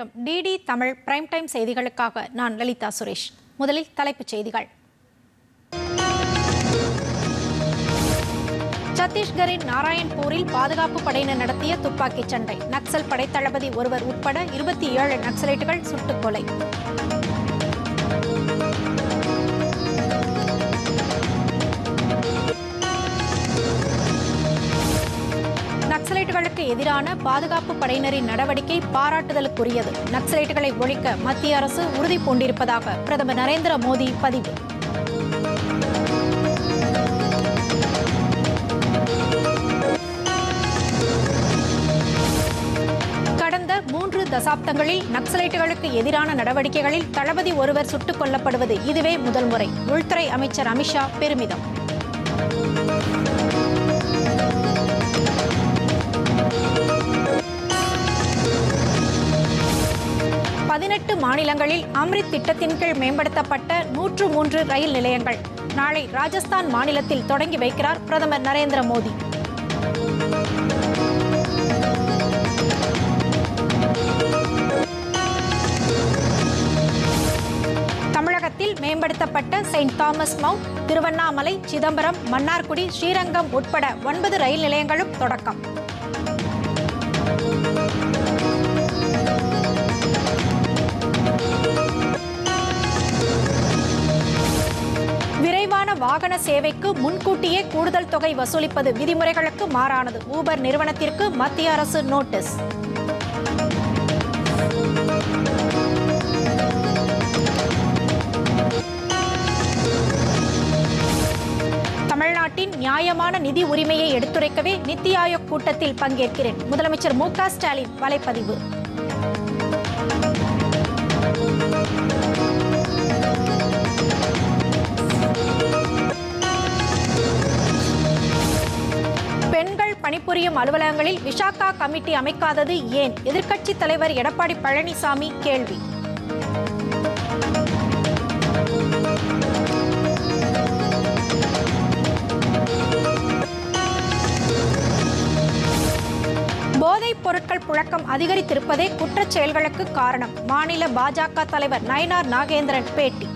வணக்கம். DD Tamil prime time செய்திகளுக்காக நான் லலிதா சுரேஷ். முதலில் தலைப்புச் செய்திகள். சத்தீஸ்கரின் நாராயண்பூரில் பாதுகாப்பு படையினர் நடத்திய துப்பாக்கிச் சண்டை. நக்சல் படைத்தளபதி ஒருவர் உட்பட இருபத்தி ஏழு நக்சலைட்டுகள் சுட்டுக் நக்சலைட்டுகளுக்கு எதிரான பாதுகாப்பு படையினரின் நடவடிக்கை பாராட்டுதலுக்குரியது. நக்சலைட்டுகளை ஒழிக்க மத்திய அரசு உறுதி பூண்டிருப்பதாக பிரதமர் நரேந்திர மோடி பதிவு. கடந்த மூன்று தசாப்தங்களில் நக்சலைட்டுகளுக்கு எதிரான நடவடிக்கைகளில் தளபதி ஒருவர் சுட்டுக் கொல்லப்படுவது இதுவே முதல் முறை. உள்துறை அமைச்சர் அமித்ஷா பெருமிதம். எட்டு மாநிலங்களில் அம்ரித் திட்டத்தின் கீழ் மேம்படுத்தப்பட்ட நூற்று மூன்று ரயில் நிலையங்கள். நாளை ராஜஸ்தான் மாநிலத்தில் தொடங்கி வைக்கிறார் பிரதமர் நரேந்திர மோடி. தமிழகத்தில் மேம்படுத்தப்பட்ட saint Thomas mount Tiruvannamalai Chidambaram Mannargudi Srirangam உட்பட ஒன்பது ரயில் நிலையங்களும் தொடக்கம். விரைவான வாகன சேவைக்கு முன்கூட்டியே கூடுதல் தொகை வசூலிப்பது விதிமுறைகளுக்கு மாறானது. ஊபர் நிறுவனத்திற்கு மத்திய அரசு நோட்டீஸ். தமிழ்நாட்டின் நியாயமான நிதி உரிமையை எடுத்துரைக்கவே நித்தி ஆயோக் கூட்டத்தில் பங்கேற்கிறேன். முதலமைச்சர் மு க ஸ்டாலின் வலைப்பதிவு. பணிபுரியும் அலுவலகங்களில் விசாகா கமிட்டி அமைக்காதது ஏன்? எதிர்க்கட்சித் தலைவர் எடப்பாடி பழனிசாமி கேள்வி. போதைப் பொருட்கள் புழக்கம் அதிகரித்திருப்பதே குற்றச் செயல்களுக்கு காரணம். மாநில பாஜக தலைவர் நயனார் நாகேந்திரன் பேட்டி.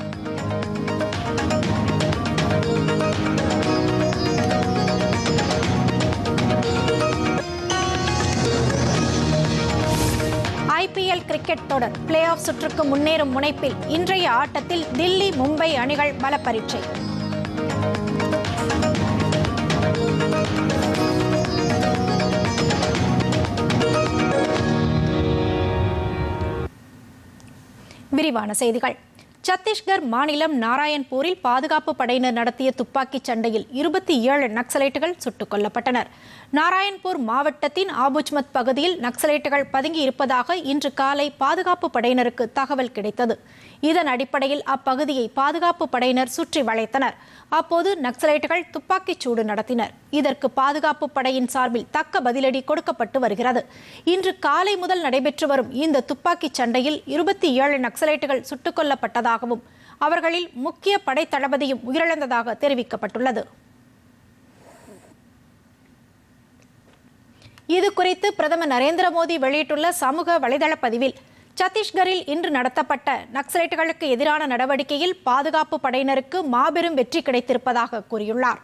கிரிக்கெட் தொடர். பிளே ஆஃப் சுற்றுக்கு முன்னேறும் முனைப்பில் இன்றைய ஆட்டத்தில் தில்லி மும்பை அணிகள் பல பரீட்சை விரிவான செய்திகள். சத்தீஸ்கர் மாநிலம் நாராயண்பூரில் பாதுகாப்பு படையினர் நடத்திய துப்பாக்கிச் சண்டையில் இருபத்தி ஏழு நக்சலைட்டுகள் சுட்டுக் கொல்லப்பட்டனர். நாராயண்பூர் மாவட்டத்தின் ஆபுஜ்மத் பகுதியில் நக்சலைட்டுகள் பதுங்கி இருப்பதாக இன்று காலை பாதுகாப்பு படையினருக்கு தகவல் கிடைத்தது. இதன் அடிப்படையில் அப்பகுதியை பாதுகாப்பு படையினர் சுற்றி வளைத்தனர். அப்போது நக்சலைட்டுகள் துப்பாக்கிச் சூடு நடத்தினர். இதற்கு பாதுகாப்பு படையின் சார்பில் தக்க பதிலடி கொடுக்கப்பட்டு வருகிறது. இன்று காலை முதல் நடைபெற்று வரும் இந்த துப்பாக்கிச் சண்டையில் இருபத்தி ஏழு நக்சலைட்டுகள் சுட்டுக் கொல்லப்பட்டதாகவும் அவர்களில் முக்கிய படை தளபதியும் உயிரிழந்ததாக தெரிவிக்கப்பட்டுள்ளது. இது குறித்து பிரதமர் நரேந்திர மோடி வெளியிட்டுள்ள சமூக வலைதள பதிவில் சத்தீஸ்கரில் இன்று நடத்தப்பட்ட நக்சலைட்டுகளுக்கு எதிரான நடவடிக்கையில் பாதுகாப்பு படையினருக்கு மாபெரும் வெற்றி கிடைத்திருப்பதாக கூறியுள்ளார்.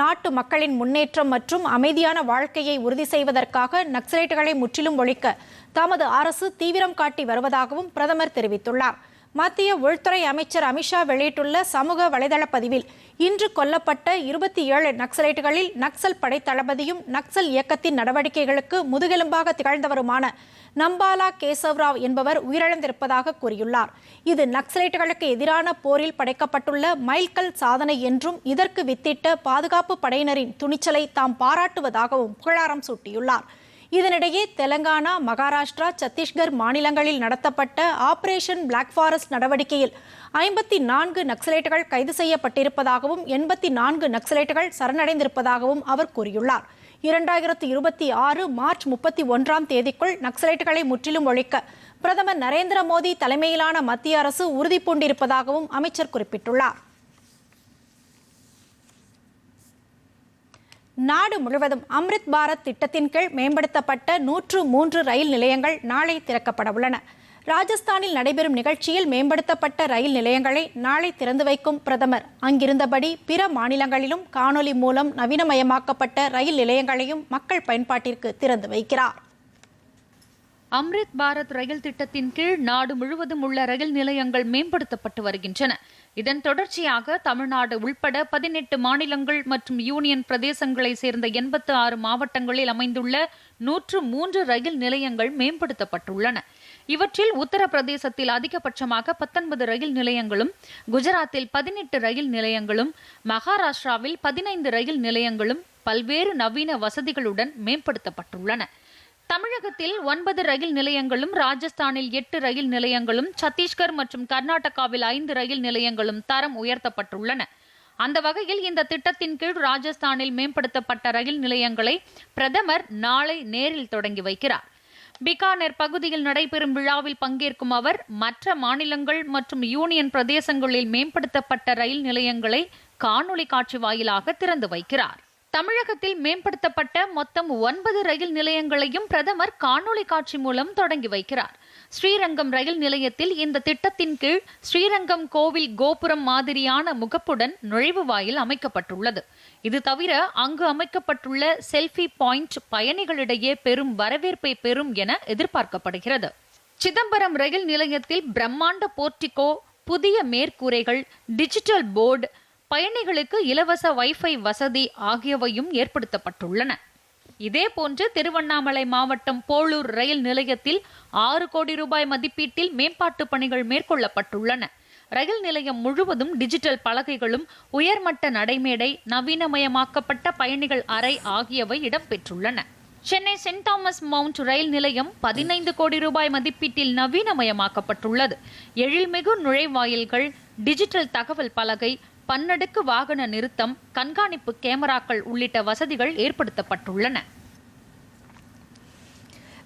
நாட்டு மக்களின் முன்னேற்றம் மற்றும் அமைதியான வாழ்க்கையை உறுதி செய்வதற்காக நக்சலைட்டுகளை முற்றிலும் ஒழிக்க தமது அரசு தீவிரம் காட்டி வருவதாகவும் பிரதமர் தெரிவித்துள்ளார். மத்திய உள்துறை அமைச்சர் அமித்ஷா வெளியிட்டுள்ள சமூக வலைதள பதிவில் இன்று கொல்லப்பட்ட இருபத்தி ஏழு நக்சலைட்டுகளில் நக்சல் படை தளபதியும் நக்சல் இயக்கத்தின் நடவடிக்கைகளுக்கு முதுகெலும்பாக திகழ்ந்தவருமான நம்பாலா கேசவ்ராவ் என்பவர் உயிரிழந்திருப்பதாக கூறியுள்ளார். இது நக்சலைட்டுகளுக்கு எதிரான போரில் படைக்கப்பட்டுள்ள மைல்கல் சாதனை என்றும் இதற்கு வித்திட்ட பாதுகாப்பு படையினரின் துணிச்சலை தாம் பாராட்டுவதாகவும் புகழாரம் சூட்டியுள்ளார். இதனிடையே தெலங்கானா மகாராஷ்டிரா சத்தீஸ்கர் மாநிலங்களில் நடத்தப்பட்ட ஆபரேஷன் பிளாக் ஃபாரஸ்ட் நடவடிக்கையில் ஐம்பத்தி நான்கு நக்சலைட்டுகள் கைது செய்யப்பட்டிருப்பதாகவும் எண்பத்தி நான்கு நக்சலைட்டுகள் சரணடைந்திருப்பதாகவும் அவர் கூறியுள்ளார். இரண்டாயிரத்து இருபத்தி ஆறு மார்ச் முப்பத்தி ஒன்றாம் தேதிக்குள் நக்சலைட்டுகளை முற்றிலும் ஒழிக்க பிரதமர் நரேந்திர மோடி தலைமையிலான மத்திய அரசு உறுதி பூண்டிருப்பதாகவும் அமைச்சர் குறிப்பிட்டுள்ளார். நாடு முழுவதும் அம்ரித் பாரத் திட்டத்தின் கீழ் மேம்படுத்தப்பட்ட நூற்று மூன்று ரயில் நிலையங்கள் நாளை திறக்கப்பட உள்ளன. ராஜஸ்தானில் நடைபெறும் நிகழ்ச்சியில் மேம்படுத்தப்பட்ட ரயில் நிலையங்களை நாளை திறந்து வைக்கும் பிரதமர். அங்கிருந்தபடி பிற மாநிலங்களிலும் காணொலி மூலம் நவீனமயமாக்கப்பட்ட ரயில் நிலையங்களையும் மக்கள் பயன்பாட்டிற்கு திறந்து வைக்கிறார். அம்ரித் பாரத் ரயில் திட்டத்தின் கீழ் நாடு முழுவதும் உள்ள ரயில் நிலையங்கள் மேம்படுத்தப்பட்டு வருகின்றன. இதன் தொடர்ச்சியாக தமிழ்நாடு உள்பட பதினெட்டு மாநிலங்கள் மற்றும் யூனியன் பிரதேசங்களை சேர்ந்த எண்பத்து ஆறு மாவட்டங்களில் அமைந்துள்ள நூற்று மூன்று ரயில் நிலையங்கள் மேம்படுத்தப்பட்டுள்ளன. இவற்றில் உத்தரப்பிரதேசத்தில் அதிகபட்சமாக பத்தொன்பது ரயில் நிலையங்களும் குஜராத்தில் பதினெட்டு ரயில் நிலையங்களும் மகாராஷ்டிராவில் பதினைந்து ரயில் நிலையங்களும் பல்வேறு நவீன வசதிகளுடன் மேம்படுத்தப்பட்டுள்ளன. தமிழகத்தில் ஒன்பது ரயில் நிலையங்களும் ராஜஸ்தானில் எட்டு ரயில் நிலையங்களும் சத்தீஸ்கர் மற்றும் கர்நாடகாவில் ஐந்து ரயில் நிலையங்களும் தரம் உயர்த்தப்பட்டுள்ளன. அந்த வகையில் இந்த திட்டத்தின் கீழ் ராஜஸ்தானில் மேம்படுத்தப்பட்ட ரயில் நிலையங்களை பிரதமர் நாளை நேரில் தொடங்கி வைக்கிறார். பிகானேர் பகுதியில் நடைபெறும் விழாவில் பங்கேற்கும் அவர் மற்ற மாநிலங்கள் மற்றும் யூனியன் பிரதேசங்களில் மேம்படுத்தப்பட்ட ரயில் நிலையங்களை காணொலி காட்சி வாயிலாக திறந்து வைக்கிறார். தமிழகத்தில் மேம்படுத்தப்பட்ட மொத்தம் ஒன்பது ரயில் நிலையங்களையும் பிரதமர் காணொலி காட்சி மூலம் தொடங்கி வைக்கிறார். ஸ்ரீரங்கம் ரயில் நிலையத்தில் இந்த திட்டத்தின் கீழ் ஸ்ரீரங்கம் கோவில் கோபுரம் மாதிரியான முகப்புடன் நுழைவு வாயில் அமைக்கப்பட்டுள்ளது. இது தவிர அங்கு அமைக்கப்பட்டுள்ள செல்ஃபி பாயிண்ட் பயணிகளிடையே பெரும் வரவேற்பை பெறும் என எதிர்பார்க்கப்படுகிறது. சிதம்பரம் ரயில் நிலையத்தில் பிரம்மாண்ட போர்டிகோ புதிய மேற்கூரைகள் டிஜிட்டல் போர்டு பயணிகளுக்கு இலவச வைஃபை வசதி ஆகியவையும் ஏற்படுத்தப்பட்டுள்ளன. இதேபோன்று திருவண்ணாமலை மாவட்டம் போளூர் ரயில் நிலையத்தில் ஆறு கோடி ரூபாய் மதிப்பீட்டில் மேம்பாட்டு பணிகள் மேற்கொள்ளப்பட்டுள்ளன. ரயில் நிலையம் முழுவதும் டிஜிட்டல் பலகைகளும் உயர்மட்ட நடைமேடை நவீனமயமாக்கப்பட்ட பயணிகள் அறை ஆகியவை இடம்பெற்றுள்ளன. Chennai saint Thomas mount rail நிலையம் பதினைந்து கோடி ரூபாய் மதிப்பீட்டில் நவீனமயமாக்கப்பட்டுள்ளது. எழில்மிகு நுழைவாயில்கள் டிஜிட்டல் தகவல் பலகை பன்னடுக்கு வாகன நிறுத்தம் கண்காணிப்பு கேமராக்கள் உள்ளிட்ட வசதிகள் ஏற்படுத்தப்பட்டுள்ளன.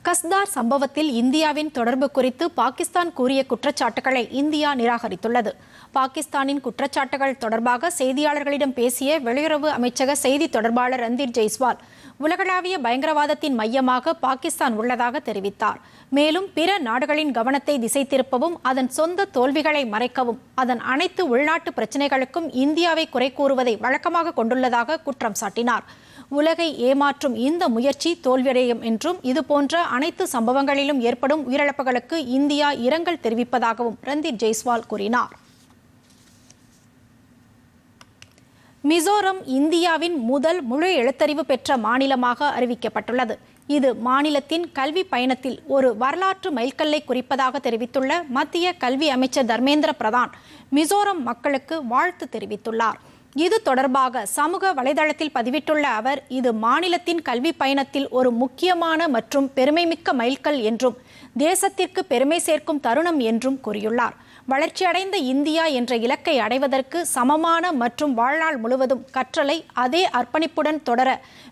கஸ்தார் சம்பவத்தில் இந்தியாவின் தொடர்பு குறித்து பாகிஸ்தான் கூறிய குற்றச்சாட்டுகளை இந்தியா நிராகரித்துள்ளது. பாகிஸ்தானின் குற்றச்சாட்டுகள் தொடர்பாக செய்தியாளர்களிடம் பேசிய வெளியுறவு அமைச்சக செய்தி தொடர்பாளர் ரந்தீர் ஜெய்ஸ்வால் உலகளாவிய பயங்கரவாதத்தின் மையமாக பாகிஸ்தான் உள்ளதாக தெரிவித்தார். மேலும் பிற நாடுகளின் கவனத்தை திசை திருப்பவும் அதன் சொந்த தோல்விகளை மறைக்கவும் அதன் அனைத்து உள்நாட்டு பிரச்சினைகளுக்கும் இந்தியாவை குறை கூறுவதை வழக்கமாக கொண்டுள்ளதாக குற்றம் சாட்டினார். உலகை ஏமாற்றும் இந்த முயற்சி தோல்வியடையும் என்றும் இதுபோன்ற அனைத்து சம்பவங்களிலும் ஏற்படும் உயிரிழப்புகளுக்கு இந்தியா இரங்கல் தெரிவிப்பதாகவும் ரந்தீர் ஜெய்ஸ்வால் கூறினார். மிசோரம் இந்தியாவின் முதல் முழு எழுத்தறிவு பெற்ற மாநிலமாக அறிவிக்கப்பட்டுள்ளது. இது மாநிலத்தின் கல்வி பயணத்தில் ஒரு வரலாற்று மைல்கல்லை குறிப்பதாக தெரிவித்துள்ள மத்திய கல்வி அமைச்சர் தர்மேந்திர பிரதான் மிசோரம் மக்களுக்கு வாழ்த்து தெரிவித்துள்ளார். இது தொடர்பாக சமூக வலைதளத்தில் பதிவிட்டுள்ள அவர் இது மாநிலத்தின் கல்வி பயணத்தில் ஒரு முக்கியமான மற்றும் பெருமைமிக்க மைல்கல் என்றும் தேசத்திற்கு பெருமை சேர்க்கும் தருணம் என்றும் கூறியுள்ளார். வளர்ச்சியடைந்த இந்தியா என்ற இலக்கை அடைவதற்கு சமமான மற்றும் வாழ்நாள் முழுவதும் கற்றலை அதே அர்ப்பணிப்புடன் தொடர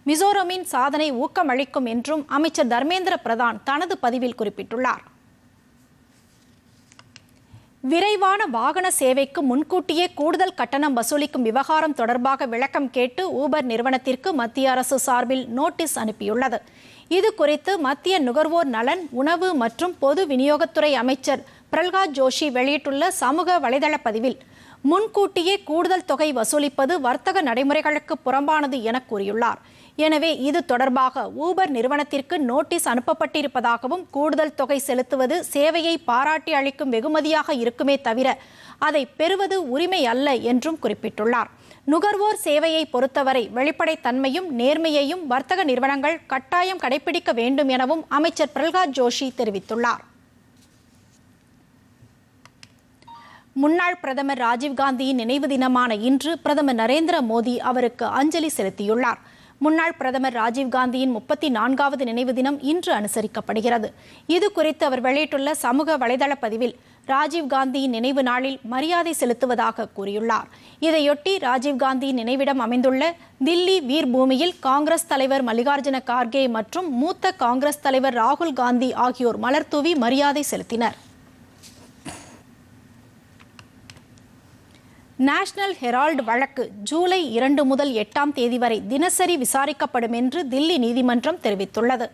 மிசோரமின் சாதனை ஊக்கமளிக்கும் என்றும் அமைச்சர் தர்மேந்திர பிரதான் தனது பதிவில் குறிப்பிட்டுள்ளார். விரைவான வாகன சேவைக்கு முன்கூட்டியே கூடுதல் கட்டணம் வசூலிக்கும் விவகாரம் தொடர்பாக விளக்கம் கேட்டு ஊபர் நிறுவனத்திற்கு மத்திய அரசு சார்பில் நோட்டீஸ் அனுப்பியுள்ளது. இது குறித்து மத்திய நுகர்வோர் நலன் உணவு மற்றும் பொது விநியோகத்துறை அமைச்சர் பிரல்காத் ஜோஷி வெளியிட்டுள்ள சமூக வலைதள பதிவில் முன்கூட்டியே கூடுதல் தொகை வசூலிப்பது வர்த்தக நடைமுறைகளுக்கு புறம்பானது என கூறியுள்ளார். எனவே இது தொடர்பாக ஊபர் நிறுவனத்திற்கு நோட்டீஸ் அனுப்பப்பட்டிருப்பதாகவும் கூடுதல் தொகை செலுத்துவது சேவையை பாராட்டி அளிக்கும் வெகுமதியாக இருக்குமே தவிர அதை பெறுவது உரிமை அல்ல என்றும் குறிப்பிட்டுள்ளார். நுகர்வோர் சேவையை பொறுத்தவரை வெளிப்படைத்தன்மையும் நேர்மையையும் வர்த்தக நிறுவனங்கள் கட்டாயம் கடைபிடிக்க வேண்டும் எனவும் அமைச்சர் பிரல்காத் ஜோஷி தெரிவித்துள்ளார். முன்னாள் பிரதமர் ராஜீவ்காந்தியின் நினைவு தினமான இன்று பிரதமர் நரேந்திர மோடி அவருக்கு அஞ்சலி செலுத்தியுள்ளார். முன்னாள் பிரதமர் ராஜீவ்காந்தியின் முப்பத்தி நான்காவது நினைவு தினம் இன்று அனுசரிக்கப்படுகிறது. இது குறித்து அவர் வெளியிட்டுள்ள சமூக வலைதள பதிவில் ராஜீவ்காந்தியின் நினைவு நாளில் மரியாதை செலுத்துவதாக கூறியுள்ளார். இதையொட்டி ராஜீவ்காந்தியின் நினைவிடம் அமைந்துள்ள தில்லி வீர் பூமியில் காங்கிரஸ் தலைவர் மல்லிகார்ஜுன கார்கே மற்றும் மூத்த காங்கிரஸ் தலைவர் ராகுல் காந்தி ஆகியோர் மலர்தூவி மரியாதை செலுத்தினர். நேஷனல் ஹெரால்டு வழக்கு ஜூலை இரண்டு முதல் எட்டாம் தேதி வரை தினசரி விசாரிக்கப்படும் என்று தில்லி நீதிமன்றம் தெரிவித்துள்ளது.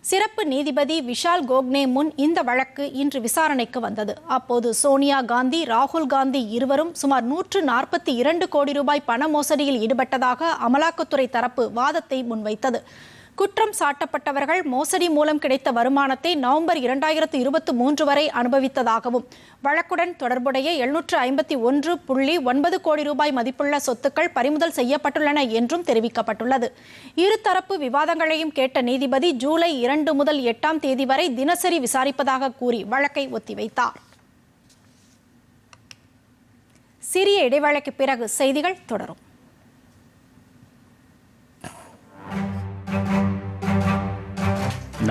சிறப்பு நீதிபதி விஷால் கோக்னே முன் இந்த வழக்கு இன்று விசாரணைக்கு வந்தது. அப்போது சோனியா காந்தி ராகுல் காந்தி இருவரும் சுமார் நூற்று நாற்பத்தி இரண்டு கோடி ரூபாய் பண மோசடியில் ஈடுபட்டதாக அமலாக்கத்துறை தரப்பு வாதத்தை முன்வைத்தது. குற்றம் சாட்டப்பட்டவர்கள் மோசடி மூலம் கிடைத்த வருமானத்தை நவம்பர் இரண்டாயிரத்து இருபத்தி மூன்று வரை அனுபவித்ததாகவும் வழக்குடன் தொடர்புடைய எழுநூற்று ஐம்பத்தி ஒன்று புள்ளி ஒன்பது கோடி ரூபாய் மதிப்புள்ள சொத்துக்கள் பறிமுதல் செய்யப்பட்டுள்ளன என்றும் தெரிவிக்கப்பட்டுள்ளது. இருதரப்பு விவாதங்களையும் கேட்ட நீதிபதி ஜூலை இரண்டு முதல் எட்டாம் தேதி வரை தினசரி விசாரிப்பதாக கூறி வழக்கை ஒத்திவைத்தார். சிறிய இடைவேளைக்கு பிறகு செய்திகள் தொடரும்.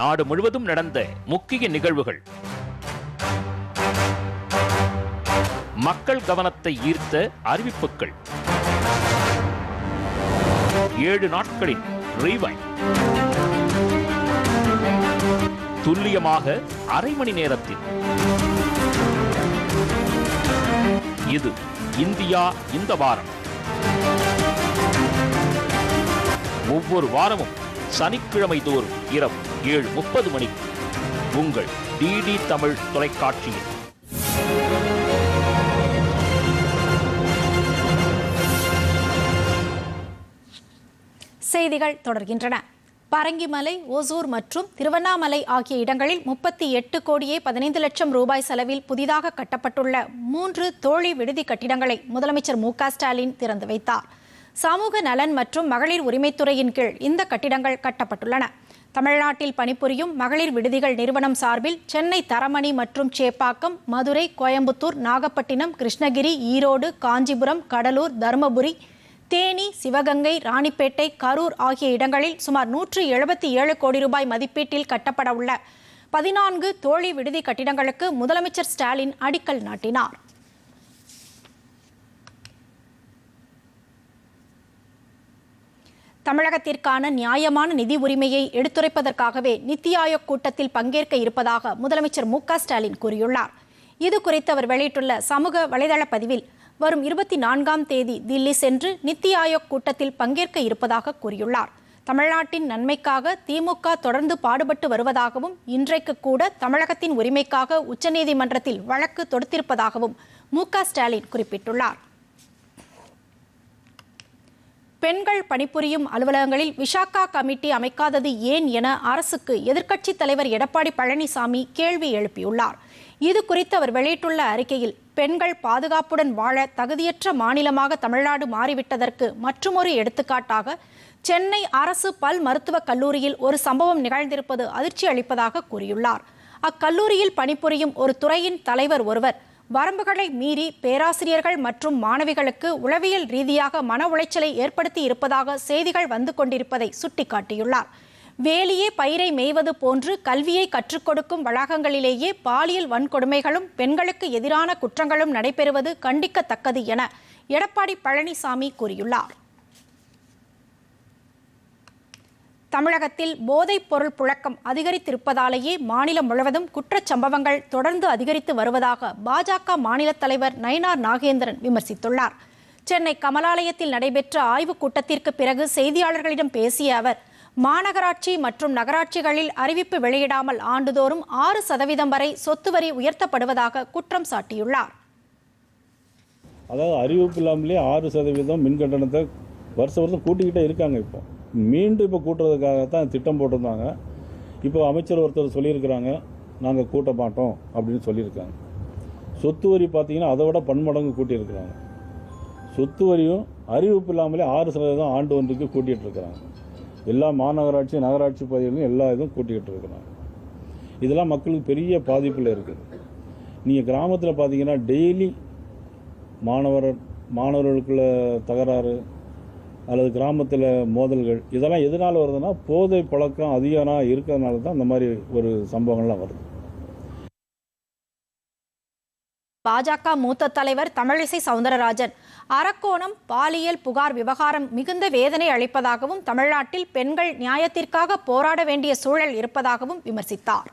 நாடு முழுவதும் நடந்த முக்கிய நிகழ்வுகள். மக்கள் கவனத்தை ஈர்த்த அறிவிப்புகள். ஏழு நாட்களின் ரீவைண்ட் துல்லியமாக அரை மணி நேரத்தில். இது இந்தியா இந்த வாரம். ஒவ்வொரு வாரமும் சனிக்கிழமை தோறும் இரவு. ஏழு முப்பது மணிக்கு உங்கள் டிடி தமிழ் தொலைக்காட்சியில். செய்திகள் தொடர்கின்றன. பரங்கிமலை ஓசூர் மற்றும் திருவண்ணாமலை ஆகிய இடங்களில் முப்பத்தி எட்டு கோடியே பதினைந்து லட்சம் ரூபாய் செலவில் புதிதாக கட்டப்பட்டுள்ள மூன்று தோழி விடுதி கட்டிடங்களை முதலமைச்சர் மு ஸ்டாலின் திறந்து வைத்தார். சமூக நலன் மற்றும் மகளிர் உரிமைத்துறையின் கீழ் இந்த கட்டிடங்கள் கட்டப்பட்டுள்ளன. தமிழ்நாட்டில் பணிபுரியும் மகளிர் விடுதிகள் நிறுவனம் சார்பில் சென்னை தரமணி மற்றும் சேப்பாக்கம் மதுரை கோயம்புத்தூர் நாகப்பட்டினம் கிருஷ்ணகிரி ஈரோடு காஞ்சிபுரம் கடலூர் தருமபுரி தேனி சிவகங்கை ராணிப்பேட்டை கரூர் ஆகிய இடங்களில் சுமார் நூற்றி எழுபத்தி ஏழு கோடி ரூபாய் மதிப்பீட்டில் கட்டப்பட உள்ள பதினான்கு தோழி விடுதி கட்டிடங்களுக்கு முதலமைச்சர் ஸ்டாலின் அடிக்கல் நாட்டினார். தமிழகத்திற்கான நியாயமான நிதி உரிமையை எடுத்துரைப்பதற்காகவே நித்தி ஆயோக் கூட்டத்தில் பங்கேற்க இருப்பதாக முதலமைச்சர் மு ஸ்டாலின் கூறியுள்ளார். இது குறித்து அவர் வெளியிட்டுள்ள சமூக வலைதள பதிவில் வரும் இருபத்தி நான்காம் தேதி தில்லி சென்று நித்தி ஆயோக் கூட்டத்தில் பங்கேற்க இருப்பதாக கூறியுள்ளார். தமிழ்நாட்டின் நன்மைக்காக திமுக தொடர்ந்து பாடுபட்டு வருவதாகவும் இன்றைக்கு கூட தமிழகத்தின் உரிமைக்காக உச்சநீதிமன்றத்தில் வழக்கு தொடுத்திருப்பதாகவும் மு ஸ்டாலின் குறிப்பிட்டுள்ளார். பெண்கள் பணிபுரியும் அலுவலகங்களில் விஷாக்கா கமிட்டி அமைக்காதது ஏன் என அரசுக்கு எதிர்க்கட்சித் தலைவர் எடப்பாடி பழனிசாமி கேள்வி எழுப்பியுள்ளார். இது குறித்து அவர் வெளியிட்டுள்ள அறிக்கையில் பெண்கள் பாதுகாப்புடன் வாழ தகுதியற்ற மாநிலமாக தமிழ்நாடு மாறிவிட்டதற்கு மற்றுமொரு எடுத்துக்காட்டாக சென்னை அரசு பல் மருத்துவக் கல்லூரியில் ஒரு சம்பவம் நிகழ்ந்திருப்பது அதிர்ச்சி அளிப்பதாக கூறியுள்ளார். அக்கல்லூரியில் பணிபுரியும் ஒரு துறையின் தலைவர் ஒருவர் வரம்புகளை மீறி பேராசிரியர்கள் மற்றும் மாணவிகளுக்கு உளவியல் ரீதியாக மன உளைச்சலை ஏற்படுத்தி இருப்பதாக செய்திகள் வந்து கொண்டிருப்பதை சுட்டிக்காட்டியுள்ளார். வேலியே பயிரை மேய்வது போன்று கல்வியை கற்றுக் கொடுக்கும் வளாகங்களிலேயே பாலியல் வன்கொடுமைகளும் பெண்களுக்கு எதிரான குற்றங்களும் நடைபெறுவது கண்டிக்கத்தக்கது என எடப்பாடி பழனிசாமி கூறியுள்ளார். தமிழகத்தில் போதைப் பொருள் புழக்கம் அதிகரித்திருப்பதாலேயே மாநிலம் முழுவதும் குற்றச் சம்பவங்கள் தொடர்ந்து அதிகரித்து வருவதாக பாஜக மாநில தலைவர் நயினார் நாகேந்திரன் விமர்சித்துள்ளார். சென்னை கமலாலயத்தில் நடைபெற்ற ஆய்வுக் கூட்டத்திற்கு பிறகு செய்தியாளர்களிடம் பேசிய அவர் மாநகராட்சி மற்றும் நகராட்சிகளில் அறிவிப்பு வெளியிடாமல் ஆண்டுதோறும் ஆறு சதவீதம் வரை சொத்து வரி உயர்த்தப்படுவதாக குற்றம் சாட்டியுள்ளார். அதாவது அறிவிப்பு இல்லாமலே ஆறு சதவீதம் மின் கட்டணத்தை வருஷம் வருஷம் கூட்டிக்கிட்டே இருக்காங்க இப்போ. மீண்டும் இப்போ கூட்டுறதுக்காக தான் திட்டம் போட்டிருந்தாங்க. இப்போ அமைச்சர் ஒருத்தர் சொல்லியிருக்கிறாங்க நாங்கள் கூட்ட மாட்டோம் அப்படின்னு சொல்லியிருக்காங்க. சொத்து வரி பார்த்தீங்கன்னா அதை விட பன்மடங்கு கூட்டியிருக்கிறாங்க. சொத்து வரியும் அறிவிப்பு இல்லாமலே ஆறு சதவீதம் ஆண்டு ஒன்றுக்கு கூட்டிகிட்டு இருக்கிறாங்க எல்லா மாநகராட்சி நகராட்சி பகுதிகளிலும் எல்லா இதுவும் கூட்டிக்கிட்டு இருக்கிறாங்க இதெல்லாம் மக்களுக்கு பெரிய பாதிப்பில் இருக்குது நீங்கள் கிராமத்தில் பார்த்தீங்கன்னா டெய்லி மாணவர் மாணவர்களுக்குள்ள தகராறு அல்லது கிராமத்தில் மோதல்கள் இதெல்லாம் எதனால் வருதுன்னா போதை பழக்கம் அதிகமாக இருக்கிறதுனால தான் இந்த மாதிரி ஒரு சம்பவங்கள்லாம் வருது. பாஜக மூத்த தலைவர் தமிழிசை சவுந்தரராஜன் அரக்கோணம் பாலியல் புகார் விவகாரம் மிகுந்த வேதனை அளிப்பதாகவும் தமிழ்நாட்டில் பெண்கள் நியாயத்திற்காக போராட வேண்டிய சூழல் இருப்பதாகவும் விமர்சித்தார்.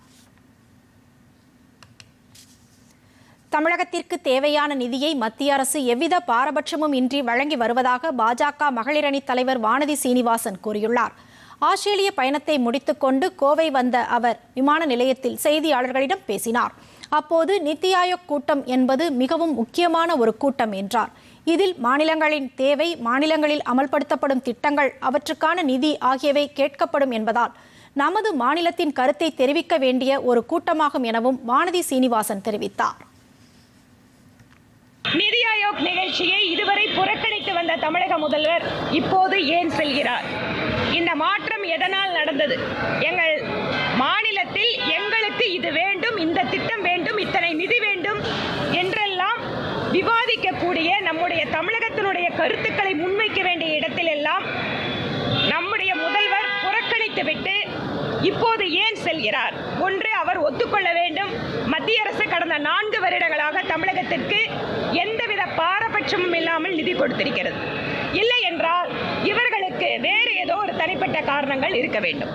தமிழகத்திற்கு தேவையான நிதியை மத்திய அரசு எவ்வித பாரபட்சமும் இன்றி வழங்கி வருவதாக பாஜக மகளிரணி தலைவர் வானதி சீனிவாசன் கூறியுள்ளார். ஆஸ்திரேலிய பயணத்தை முடித்துக்கொண்டு கோவை வந்த அவர் விமான நிலையத்தில் செய்தியாளர்களிடம் பேசினார். அப்போது நித்தி ஆயோக் கூட்டம் என்பது மிகவும் முக்கியமான ஒரு கூட்டம் என்றார். இதில் மாநிலங்களின் தேவை மாநிலங்களில் அமல்படுத்தப்படும் திட்டங்கள் அவற்றுக்கான நிதி ஆகியவை கேட்கப்படும் என்பதால் நமது மாநிலத்தின் கருத்தை தெரிவிக்க வேண்டிய ஒரு கூட்டமாகும் எனவும் வானதி சீனிவாசன் தெரிவித்தார். ஆயோக் நிகழ்ச்சியை இதுவரை புறக்கணித்து வந்த தமிழக முதல்வர் இப்போது ஏன் செல்கிறார்? இந்த மாற்றம் எதனால் நடந்தது? எங்கள் மாநிலத்தில் எங்களுக்கு இது வேண்டும் இந்த திட்டம் வேண்டும் இத்தனை நிதி வேண்டும் என்றெல்லாம் விவாதிக்கக்கூடிய நம்முடைய தமிழகத்தினுடைய கருத்துக்களை முன்வைக்க வேண்டிய இடத்திலெல்லாம் நம்முடைய முதல்வர் புறக்கணித்துவிட்டு இப்போது ஏன் செல்கிறார்? ஒன்று அவர் ஒத்துக்கொள்ள வேண்டும். மத்திய அரசு கடந்த நான்கு வருடங்களாக தமிழகத்திற்கு எந்தவித பாரபட்சமும் இல்லாமல் நிதி கொடுத்திருக்கிறது. இல்லை என்றால் இவர்களுக்கு வேறு ஏதோ ஒரு தனிப்பட்ட காரணங்கள் இருக்க வேண்டும்.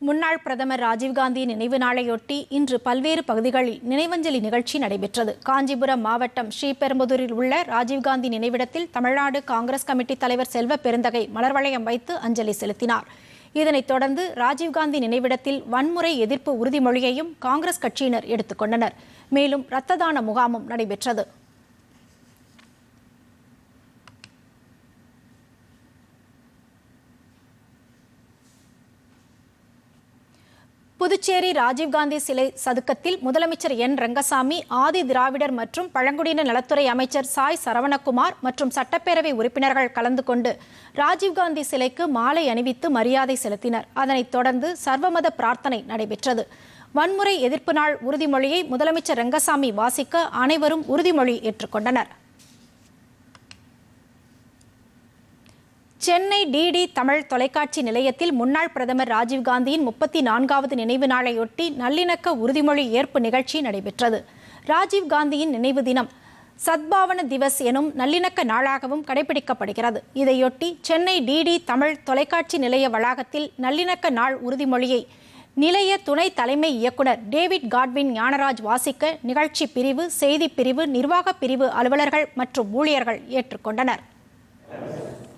முன்னாள் பிரதமர் ராஜீவ்காந்தி நினைவு நாளையொட்டி இன்று பல்வேறு பகுதிகளில் நினைவஞ்சலி நிகழ்ச்சி நடைபெற்றது. காஞ்சிபுரம் மாவட்டம் ஸ்ரீபெரும்புதூரில் உள்ள ராஜீவ்காந்தி நினைவிடத்தில் தமிழ்நாடு காங்கிரஸ் கமிட்டி தலைவர் செல்வ பெருந்தகை மலர்வளையம் வைத்து அஞ்சலி செலுத்தினார். இதனைத் தொடர்ந்து ராஜீவ்காந்தி நினைவிடத்தில் வன்முறை எதிர்ப்பு உறுதிமொழியையும் காங்கிரஸ் கட்சியினர் எடுத்துக்கொண்டனர் மேலும் இரத்த தான முகாமும் நடைபெற்றது. புதுச்சேரி ராஜீவ்காந்தி சிலை சதுக்கத்தில் முதலமைச்சர் என். ரங்கசாமி ஆதி திராவிடர் மற்றும் பழங்குடியின நலத்துறை அமைச்சர் சாய் சரவணகுமார் மற்றும் சட்டப்பேரவை உறுப்பினர்கள் கலந்து கொண்டு ராஜீவ்காந்தி சிலைக்கு மாலை அணிவித்து மரியாதை செலுத்தினர். அதனைத் தொடர்ந்து சர்வமத பிரார்த்தனை நடைபெற்றது. வன்முறை எதிர்ப்பு நாள் உறுதிமொழியை முதலமைச்சர் ரங்கசாமி வாசிக்க அனைவரும் உறுதிமொழி ஏற்றுக்கொண்டனர். சென்னை டிடி தமிழ் தொலைக்காட்சி நிலையத்தில் முன்னாள் பிரதமர் ராஜீவ்காந்தியின் முப்பத்தி நான்காவது நினைவு நாளையொட்டி நல்லிணக்க உறுதிமொழி ஏற்பு நிகழ்ச்சி நடைபெற்றது. ராஜீவ்காந்தியின் நினைவு தினம் சத்பாவன திவஸ் எனும் நல்லிணக்க நாளாகவும் கடைபிடிக்கப்படுகிறது. இதையொட்டி சென்னை டிடி தமிழ் தொலைக்காட்சி நிலைய வளாகத்தில் நல்லிணக்க நாள் உறுதிமொழியை நிலைய துணை தலைமை இயக்குனர் டேவிட் காட்வின் ஞானராஜ் வாசிக்க நிகழ்ச்சி பிரிவு செய்தி பிரிவு நிர்வாக பிரிவு அலுவலர்கள் மற்றும் ஊழியர்கள் ஏற்றுக்கொண்டனர்.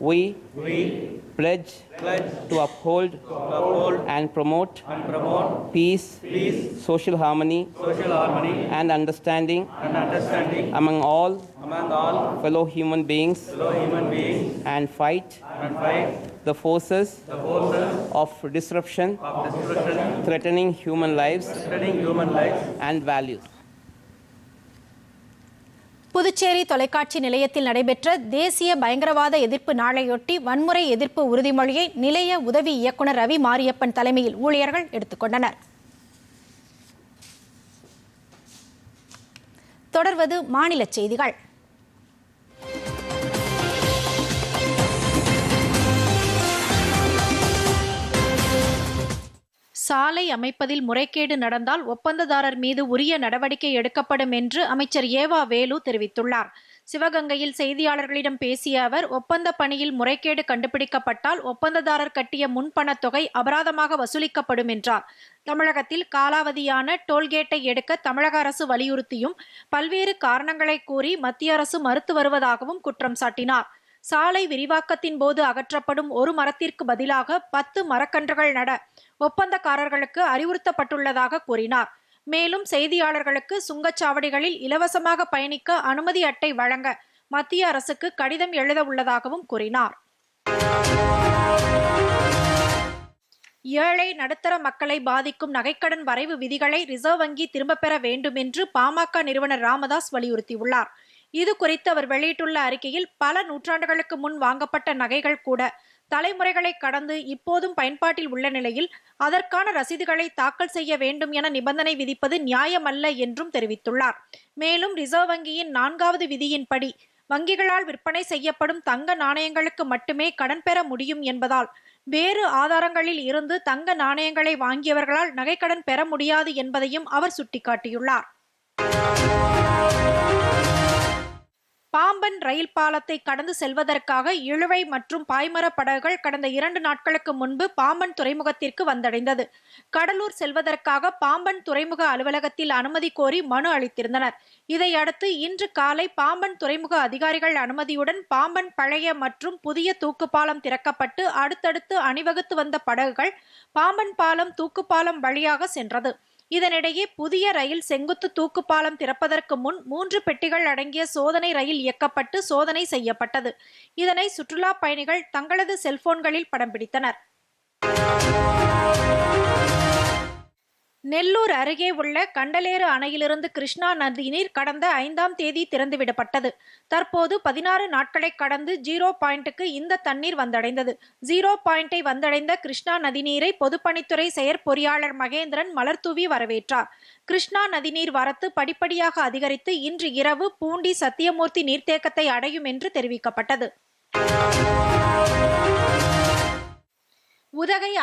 We, we pledge, pledge to uphold, to uphold and, promote and promote peace, peace social harmony, social harmony and, understanding and understanding among all, among all fellow human beings, fellow human beings and fight, and fight the, forces the forces of disruption, of disruption threatening, human lives, threatening human lives and values. Puducherry தொலைக்காட்சி நிலையத்தில் நடைபெற்ற தேசிய பயங்கரவாத எதிர்ப்பு நாளையொட்டி வன்முறை எதிர்ப்பு உறுதிமொழியை நிலைய உதவி இயக்குனர் ரவி மாரியப்பன் தலைமையில் ஊழியர்கள் எடுத்துக்கொண்டனர் தொடர்வது மாநில செய்திகள். சாலை அமைப்பதில் முறைகேடு நடந்தால் ஒப்பந்ததாரர் மீது உரிய நடவடிக்கை எடுக்கப்படும் என்று அமைச்சர் ஏவா வேலு தெரிவித்துள்ளார். சிவகங்கையில் செய்தியாளர்களிடம் பேசிய அவர் ஒப்பந்த பணியில் முறைகேடு கண்டுபிடிக்கப்பட்டால் ஒப்பந்ததாரர் கட்டிய முன்பணத் தொகை அபராதமாக வசூலிக்கப்படும் என்றார். தமிழகத்தில் காலாவதியான டோல்கேட்டை எடுக்க தமிழக அரசு வலியுறுத்தியும் பல்வேறு காரணங்களை கூறி மத்திய அரசு மறுத்து வருவதாகவும் குற்றம் சாட்டினார். சாலை விரிவாக்கத்தின் போது அகற்றப்படும் ஒரு மரத்திற்கு பதிலாக பத்து மரக்கன்றுகள் நட ஒப்பந்தக்காரர்களுக்கு அறிவுறுத்தப்பட்டுள்ளதாக கூறினார். மேலும் செய்தியாளர்களுக்கு சுங்கச்சாவடிகளில் இலவசமாக பயணிக்க அனுமதி அட்டை வழங்க மத்திய அரசுக்கு கடிதம் எழுத உள்ளதாகவும் கூறினார். ஏழை நடுத்தர மக்களை பாதிக்கும் நகைக்கடன் வரைவு விதிகளை ரிசர்வ் வங்கி திரும்பப் பெற வேண்டும் என்று பாமக நிறுவனர் ராமதாஸ் வலியுறுத்தியுள்ளார். இது குறித்து அவர் வெளியிட்டுள்ள அறிக்கையில் பல நூற்றாண்டுகளுக்கு முன் வாங்கப்பட்ட நகைகள் கூட தலைமுறைகளை கடந்து இப்போதும் பயன்பாட்டில் உள்ள நிலையில் அதற்கான ரசீதுகளை தாக்கல் செய்ய வேண்டும் என நிபந்தனை விதிப்பது நியாயமல்ல என்றும் தெரிவித்துள்ளார். மேலும் ரிசர்வ் வங்கியின் நான்காவது விதியின்படி வங்கிகளால் விற்பனை செய்யப்படும் தங்க நாணயங்களுக்கு மட்டுமே கடன் பெற முடியும் என்பதால் வேறு ஆதாரங்களில் இருந்து தங்க நாணயங்களை வாங்கியவர்களால் நகைக்கடன் பெற முடியாது என்பதையும் அவர் சுட்டிக்காட்டியுள்ளார். பாம்பன் ரயில் பாலத்தை கடந்து செல்வதற்காக இழுவை மற்றும் பாய்மர படகுகள் கடந்த இரண்டு நாட்களுக்கு முன்பு பாம்பன் துறைமுகத்திற்கு வந்தடைந்தது. கடலூர் செல்வதற்காக பாம்பன் துறைமுக அலுவலகத்தில் அனுமதி கோரி மனு அளித்திருந்தனர். இதையடுத்து இன்று காலை பாம்பன் துறைமுக அதிகாரிகள் அனுமதியுடன் பாம்பன் பழைய மற்றும் புதிய தூக்குப்பாலம் திறக்கப்பட்டு அடுத்தடுத்து அணிவகுத்து வந்த படகுகள் பாம்பன் பாலம் தூக்குப்பாலம் வழியாக சென்றது. இதனிடையே புதிய ரயில் செங்குத்து தூக்குப்பாலம் திறப்பதற்கு முன் மூன்று பெட்டிகள் அடங்கிய சோதனை ரயில் இயக்கப்பட்டு சோதனை செய்யப்பட்டது. இதனை சுற்றுலா பயணிகள் தங்களது செல்போன்களில் படம் பிடித்தனர். நெல்லூர் அருகே உள்ள கண்டலேறு அணையிலிருந்து கிருஷ்ணா நதிநீர் கடந்த ஐந்தாம் தேதி திறந்துவிடப்பட்டது. தற்போது பதினாறு நாட்களை கடந்து ஜீரோ பாயிண்ட்டுக்கு இந்த தண்ணீர் வந்தடைந்தது. ஜீரோ பாயிண்டை வந்தடைந்த கிருஷ்ணா நதிநீரை பொதுப்பணித்துறை செயற்பொறியாளர் மகேந்திரன் மலர்தூவி வரவேற்றார். கிருஷ்ணா நதிநீர் வரத்து படிப்படியாக அதிகரித்து இன்று இரவு பூண்டி சத்தியமூர்த்தி நீர்த்தேக்கத்தை அடையும் என்று தெரிவிக்கப்பட்டது.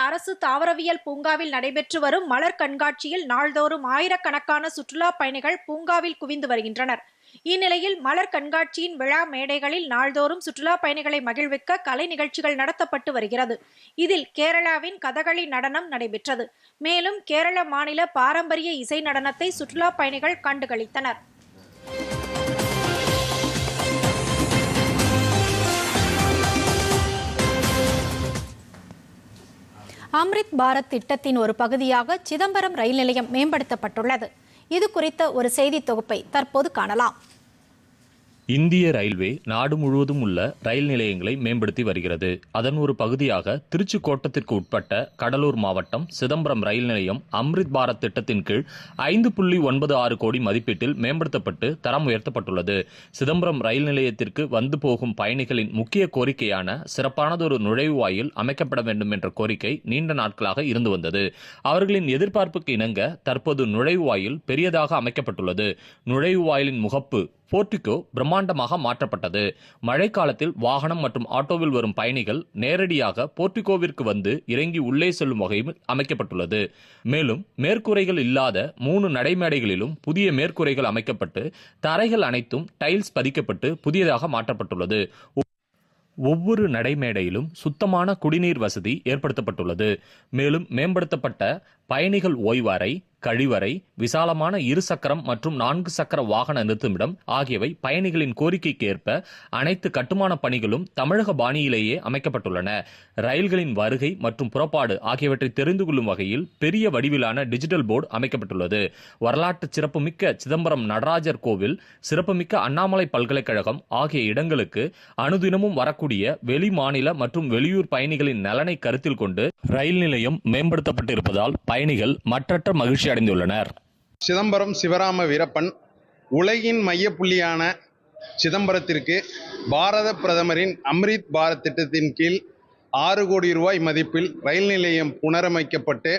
அரசு தாவரவியல் பூங்காவில் நடைபெற்று வரும் மலர் கண்காட்சியில் நாள்தோறும் ஆயிரக்கணக்கான சுற்றுலா பயணிகள் பூங்காவில் குவிந்து வருகின்றனர். இந்நிலையில் மலர் கண்காட்சியின் விழா மேடைகளில் நாள்தோறும் சுற்றுலா பயணிகளை மகிழ்விக்க கலை நிகழ்ச்சிகள் நடத்தப்பட்டு வருகிறது. இதில் கேரளாவின் கதகளி நடனம் நடைபெற்றது. மேலும் கேரள மாநில பாரம்பரிய இசை நடனத்தை சுற்றுலா பயணிகள் கண்டுகளித்தனர். அம்ரித் பாரத் திட்டத்தின் ஒரு பகுதியாக சிதம்பரம் ரயில் நிலையம் மேம்படுத்தப்பட்டுள்ளது. இது குறித்த ஒரு செய்தி தொகுப்பை தற்போது காணலாம். இந்திய ரயில்வே நாடு முழுவதும் உள்ள ரயில் நிலையங்களை மேம்படுத்தி வருகிறது. அதன் ஒரு பகுதியாக திருச்சி கோட்டத்திற்கு உட்பட்ட கடலூர் மாவட்டம் சிதம்பரம் ரயில் நிலையம் அம்ரித் பாரத் திட்டத்தின் கீழ் ஐந்து புள்ளி ஒன்பது ஆறு கோடி மதிப்பீட்டில் மேம்படுத்தப்பட்டு தரம் உயர்த்தப்பட்டுள்ளது. சிதம்பரம் ரயில் நிலையத்திற்கு வந்து போகும் பயணிகளின் முக்கிய கோரிக்கையான சிறப்பானதொரு நுழைவாயில் அமைக்கப்பட வேண்டும் என்ற கோரிக்கை நீண்ட நாட்களாக இருந்து வந்தது. அவர்களின் எதிர்பார்ப்புக்கு இணங்க தற்போது நுழைவாயில் பெரியதாக அமைக்கப்பட்டுள்ளது. நுழைவாயிலின் முகப்பு போர்டிகோ பிரம்மாண்டமாக மாற்றப்பட்டது. மழைக்காலத்தில் வாகனம் மற்றும் ஆட்டோவில் வரும் பயணிகள் நேரடியாக போர்டிகோவிற்கு வந்து இறங்கி உள்ளே செல்லும் வகையில் அமைக்கப்பட்டுள்ளது. மேலும் மேற்கூரைகள் இல்லாத மூணு நடைமேடைகளிலும் புதிய மேற்கூரைகள் அமைக்கப்பட்டு தரைகள் அனைத்தும் டைல்ஸ் பதிக்கப்பட்டு புதியதாக மாற்றப்பட்டுள்ளது. ஒவ்வொரு நடைமேடையிலும் சுத்தமான குடிநீர் வசதி ஏற்படுத்தப்பட்டுள்ளது. மேலும் மேம்படுத்தப்பட்ட பயணிகள் ஓய்வறை கழிவறை விசாலமான இரு சக்கரம் மற்றும் நான்கு சக்கர வாகன நிறுத்துமிடம் ஆகியவை பயணிகளின் கோரிக்கைக்கு ஏற்ப அனைத்து கட்டுமான பணிகளும் தமிழக பாணியிலேயே அமைக்கப்பட்டுள்ளன. ரயில்களின் வருகை மற்றும் புறப்பாடு ஆகியவற்றை தெரிந்து கொள்ளும் வகையில் பெரிய வடிவிலான டிஜிட்டல் போர்டு அமைக்கப்பட்டுள்ளது. வரலாற்று சிறப்புமிக்க சிதம்பரம் நடராஜர் கோவில் சிறப்புமிக்க அண்ணாமலை பல்கலைக்கழகம் ஆகிய இடங்களுக்கு அனுதினமும் வரக்கூடிய வெளி மாநில மற்றும் வெளியூர் பயணிகளின் நலனை கருத்தில் கொண்டு ரயில் நிலையம் மேம்படுத்தப்பட்டிருப்பதால் பயணிகள் மற்றற்ற மகிழ்ச்சி அடைந்துள்ளனர். சிதம்பரம் சிவராம வீரப்பன் உலகின் மையப்புள்ளியான சிதம்பரத்திற்கு பாரத பிரதமரின் அம்ரித் பாரத் திட்டத்தின் கீழ் ஆறு கோடி ரூபாய் மதிப்பில் ரயில் நிலையம் புனரமைக்கப்பட்டு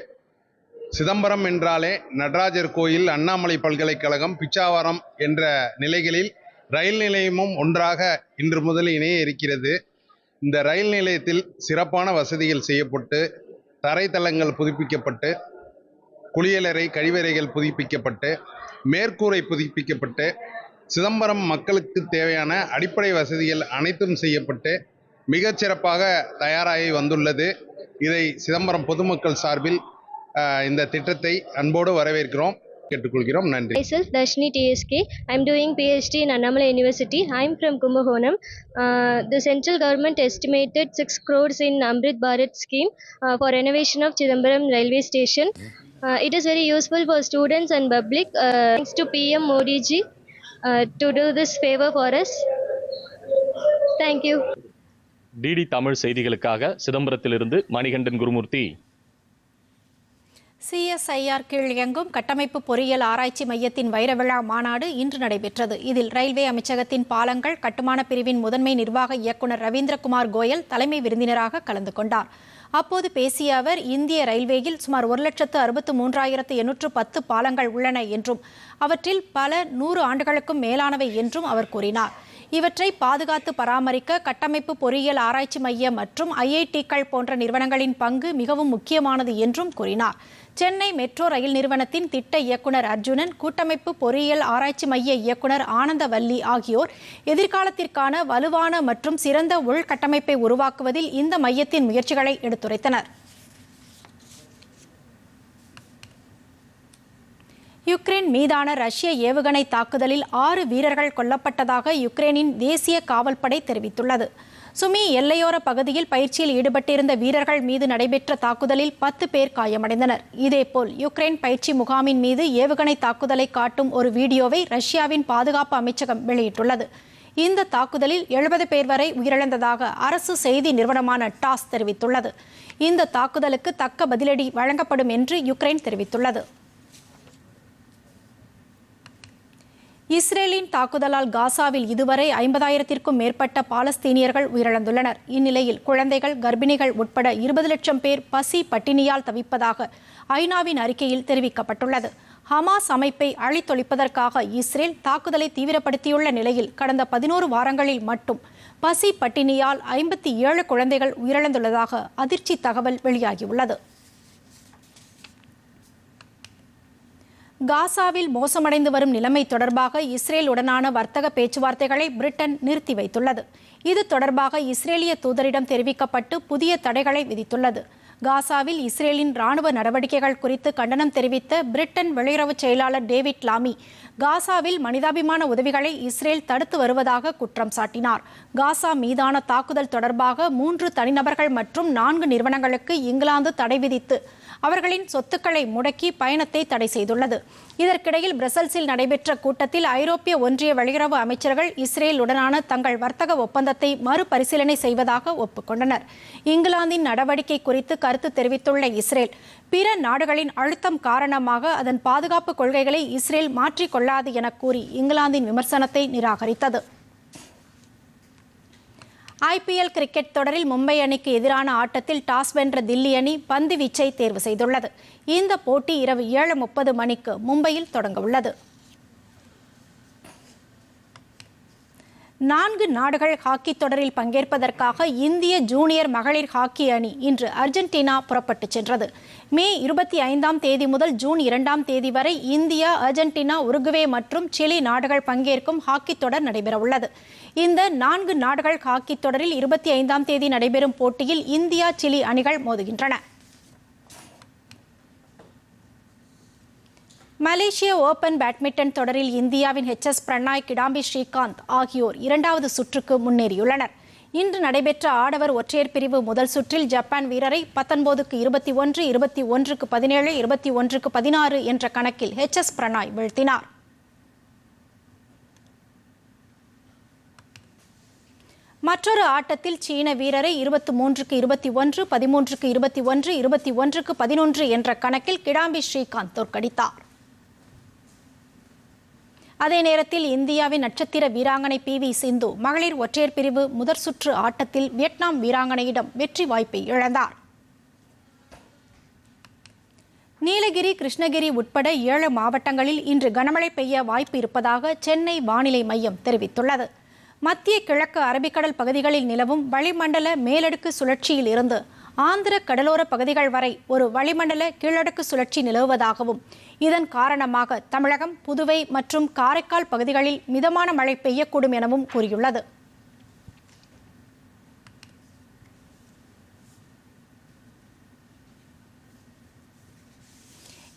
சிதம்பரம் என்றாலே நடராஜர் கோயில் அண்ணாமலை பல்கலைக்கழகம் பிச்சாவரம் என்ற நிலைகளில் ரயில் நிலையமும் ஒன்றாக இன்று முதல் இணைய இருக்கிறது. இந்த ரயில் நிலையத்தில் சிறப்பான வசதிகள் செய்யப்பட்டு தரைத்தளங்கள் புதுப்பிக்கப்பட்டு குளியலறை கழிவறைகள் புதுப்பிக்கப்பட்டு மேற்கூரை புதுப்பிக்கப்பட்டு சிதம்பரம் மக்களுக்கு தேவையான அடிப்படை வசதிகள் அனைத்தும் செய்யப்பட்டு மிகச்சிறப்பாக தயாராகி வந்துள்ளது. இதை சிதம்பரம் பொதுமக்கள் சார்பில் இந்த திட்டத்தை அன்போடு வரவேற்கிறோம். கேட்டுக்கொள்கிறோம் நன்றி Myself Darshini TSK. I'm doing PhD in Annamalai University. I'm from Kumbakonam. Uh, the central government estimated 6 crores in Amrit Bharat scheme uh, for renovation of Chidambaram railway station. Uh, it is very useful for students and public. Uh, thanks to PM Modi ji uh, to do this favor for us. Thank you. DD Tamil செய்திகளுக்காக சிதம்பரத்திலிருந்து Manikandan Gurumurthy CSIR கீழ் இயங்கும் கட்டமைப்பு பொறியியல் ஆராய்ச்சி மையத்தின் வைரவிழா மாநாடு இன்று நடைபெற்றது. இதில் ரயில்வே அமைச்சகத்தின் பாலங்கள் கட்டுமான பிரிவின் முதன்மை நிர்வாக இயக்குநர் ரவீந்திரகுமார் கோயல் தலைமை விருந்தினராக கலந்து கொண்டார். அப்போது பேசிய அவர் இந்திய ரயில்வேயில் சுமார் ஒரு லட்சத்து அறுபத்து மூன்றாயிரத்து எண்ணூற்று பத்து பாலங்கள் உள்ளன என்றும் அவற்றில் பல நூறு ஆண்டுகளுக்கும் மேலானவை என்றும் அவர் கூறினார். இவற்றை பாதுகாத்து பராமரிக்க கட்டமைப்பு பொறியியல் ஆராய்ச்சி மையம் மற்றும் ஐஐடிக்கள் போன்ற நிறுவனங்களின் பங்கு மிகவும் முக்கியமானது என்றும் கூறினார். சென்னை மெட்ரோ ரயில் நிறுவனத்தின் திட்ட இயக்குனர் அர்ஜுனன் கூட்டமைப்பு பொறியியல் ஆராய்ச்சி மைய இயக்குனர் ஆனந்தவல்லி ஆகியோர் எதிர்காலத்திற்கான வலுவான மற்றும் சிறந்த உள்கட்டமைப்பை உருவாக்குவதில் இந்த மையத்தின் முயற்சிகளை எடுத்துரைத்தனர். யுக்ரைன் மீதான ரஷ்ய ஏவுகணை தாக்குதலில் ஆறு வீரர்கள் கொல்லப்பட்டதாக யுக்ரைனின் தேசிய காவல்படை தெரிவித்துள்ளது. சுமி எல்லையோர பகுதியில் பயிற்சியில் ஈடுபட்டிருந்த வீரர்கள் மீது நடைபெற்ற தாக்குதலில் பத்து பேர் காயமடைந்தனர். இதேபோல் யுக்ரைன் பயிற்சி முகாமின் மீது ஏவுகணை தாக்குதலை காட்டும் ஒரு வீடியோவை ரஷ்யாவின் பாதுகாப்பு அமைச்சகம் வெளியிட்டுள்ளது. இந்த தாக்குதலில் எழுபது பேர் வரை உயிரிழந்ததாக அரசு செய்தி நிறுவனமான டாஸ் தெரிவித்துள்ளது. இந்த தாக்குதலுக்கு தக்க பதிலடி வழங்கப்படும் என்று யுக்ரைன் தெரிவித்துள்ளது. இஸ்ரேலின் தாக்குதலால் காசாவில் இதுவரை ஐம்பதாயிரத்திற்கும் மேற்பட்ட பாலஸ்தீனியர்கள் உயிரிழந்துள்ளனர். இந்நிலையில் குழந்தைகள் கர்ப்பிணிகள் உட்பட இருபது லட்சம் பேர் பசி பட்டினியால் தவிப்பதாக ஐநாவின் அறிக்கையில் தெரிவிக்கப்பட்டுள்ளது. ஹமாஸ் அமைப்பை அழித்தொழிப்பதற்காக இஸ்ரேல் தாக்குதலை தீவிரப்படுத்தியுள்ள நிலையில் கடந்த பதினோரு வாரங்களில் மட்டும் பசி பட்டினியால் ஐம்பத்தி ஏழு குழந்தைகள் உயிரிழந்துள்ளதாக அதிர்ச்சி தகவல் வெளியாகியுள்ளது. காசாவில் மோசமடைந்து வரும் நிலைமை தொடர்பாக இஸ்ரேல் உடனான வர்த்தக பேச்சுவார்த்தைகளை பிரிட்டன் நிறுத்தி வைத்துள்ளது. இது தொடர்பாக இஸ்ரேலிய தூதரிடம் தெரிவிக்கப்பட்டு புதிய தடைகளை விதித்துள்ளது. காசாவில் இஸ்ரேலின் ராணுவ நடவடிக்கைகள் குறித்து கண்டனம் தெரிவித்த பிரிட்டன் வெளியுறவு செயலாளர் டேவிட் லாமி காசாவில் மனிதாபிமான உதவிகளை இஸ்ரேல் தடுத்து வருவதாக குற்றம் சாட்டினார். காசா மீதான தாக்குதல் தொடர்பாக மூன்று தனிநபர்கள் மற்றும் நான்கு நிறுவனங்களுக்கு இங்கிலாந்து தடை விதித்து அவர்களின் சொத்துக்களை முடக்கி பயணத்தை தடை செய்துள்ளது. இதற்கிடையில் பிரசல்ஸில் நடைபெற்ற கூட்டத்தில் ஐரோப்பிய ஒன்றிய வெளியுறவு அமைச்சர்கள் இஸ்ரேலுடனான தங்கள் வர்த்தக ஒப்பந்தத்தை மறுபரிசீலனை செய்வதாக ஒப்புக்கொண்டனர். இங்கிலாந்தின் நடவடிக்கை குறித்து கருத்து தெரிவித்துள்ள இஸ்ரேல் பிற நாடுகளின் அழுத்தம் காரணமாக அதன் பாதுகாப்பு கொள்கைகளை இஸ்ரேல் கொள்ளாது என கூறி இங்கிலாந்தின் விமர்சனத்தை நிராகரித்தது. ஐபிஎல் கிரிக்கெட் தொடரில் மும்பை அணிக்கு எதிரான ஆட்டத்தில் டாஸ் வென்ற தில்லி அணி பந்து வீச்சை தேர்வு செய்துள்ளது. இந்த போட்டி இரவு ஏழு முப்பது மணிக்கு மும்பையில் தொடங்க உள்ளது. நான்கு நாடுகள் ஹாக்கி தொடரில் பங்கேற்பதற்காக இந்திய ஜூனியர் மகளிர் ஹாக்கி அணி இன்று அர்ஜென்டினா புறப்பட்டுச் சென்றது. மே இருபத்தி ஐந்தாம் தேதி முதல் ஜூன் இரண்டாம் தேதி வரை இந்தியா அர்ஜென்டினா உருகுவே மற்றும் சிலி நாடுகள் பங்கேற்கும் ஹாக்கி தொடர் நடைபெறவுள்ளது. இந்த நான்கு நாடுகள் ஹாக்கி தொடரில் இருபத்தி ஐந்தாம் தேதி நடைபெறும் போட்டியில் இந்தியா சிலி அணிகள் மோதுகின்றன. மலேசிய ஓபன் பேட்மிண்டன் தொடரில் இந்தியாவின் ஹெச் எஸ் பிரணாய் கிடாம்பி ஸ்ரீகாந்த் ஆகியோர் இரண்டாவது சுற்றுக்கு முன்னேறியுள்ளனர். இன்று நடைபெற்ற ஆடவர் ஒற்றையர் பிரிவு முதல் சுற்றில் ஜப்பான் வீரரை பத்தொன்பதுக்கு இருபத்தி ஒன்று இருபத்தி ஒன்றுக்கு பதினேழு இருபத்தி ஒன்றுக்கு பதினாறு என்ற கணக்கில் ஹெச் எஸ் பிரணாய் வீழ்த்தினார். மற்றொரு ஆட்டத்தில் சீன வீரரை இருபத்தி மூன்றுக்கு இருபத்தி ஒன்று பதிமூன்றுக்கு இருபத்தி ஒன்று இருபத்தி ஒன்றுக்கு பதினொன்று என்ற கணக்கில் கிடாம்பி ஸ்ரீகாந்த் தோற்கடித்தார். அதே நேரத்தில் இந்தியாவின் நட்சத்திர வீராங்கனை பி வி சிந்து மகளிர் ஒற்றையர் பிரிவு முதற் சுற்று ஆட்டத்தில் வியட்நாம் வீராங்கனையிடம் வெற்றி வாய்ப்பை இழந்தார். நீலகிரி கிருஷ்ணகிரி உட்பட ஏழு மாவட்டங்களில் இன்று கனமழை பெய்ய வாய்ப்பு இருப்பதாக சென்னை வானிலை மையம் தெரிவித்துள்ளது. மத்திய கிழக்கு அரபிக்கடல் பகுதிகளில் நிலவும் வளிமண்டல மேலடுக்கு சுழற்சியில் இருந்து ஆந்திர கடலோர பகுதிகள் வரை ஒரு வளிமண்டல கீழடுக்கு சுழற்சி நிலவுவதாகவும் இதன் காரணமாக தமிழகம் புதுவை மற்றும் காரைக்கால் பகுதிகளில் மிதமான மழை பெய்யக்கூடும் எனவும் கூறியுள்ளது.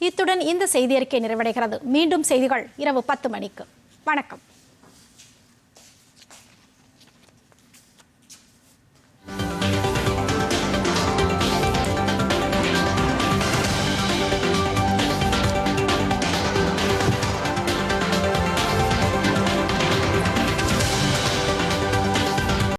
இத்துடன் இந்த செய்தியறிக்கை நிறைவடைகிறது. மீண்டும் செய்திகள் இரவு பத்து மணிக்கு. வணக்கம்.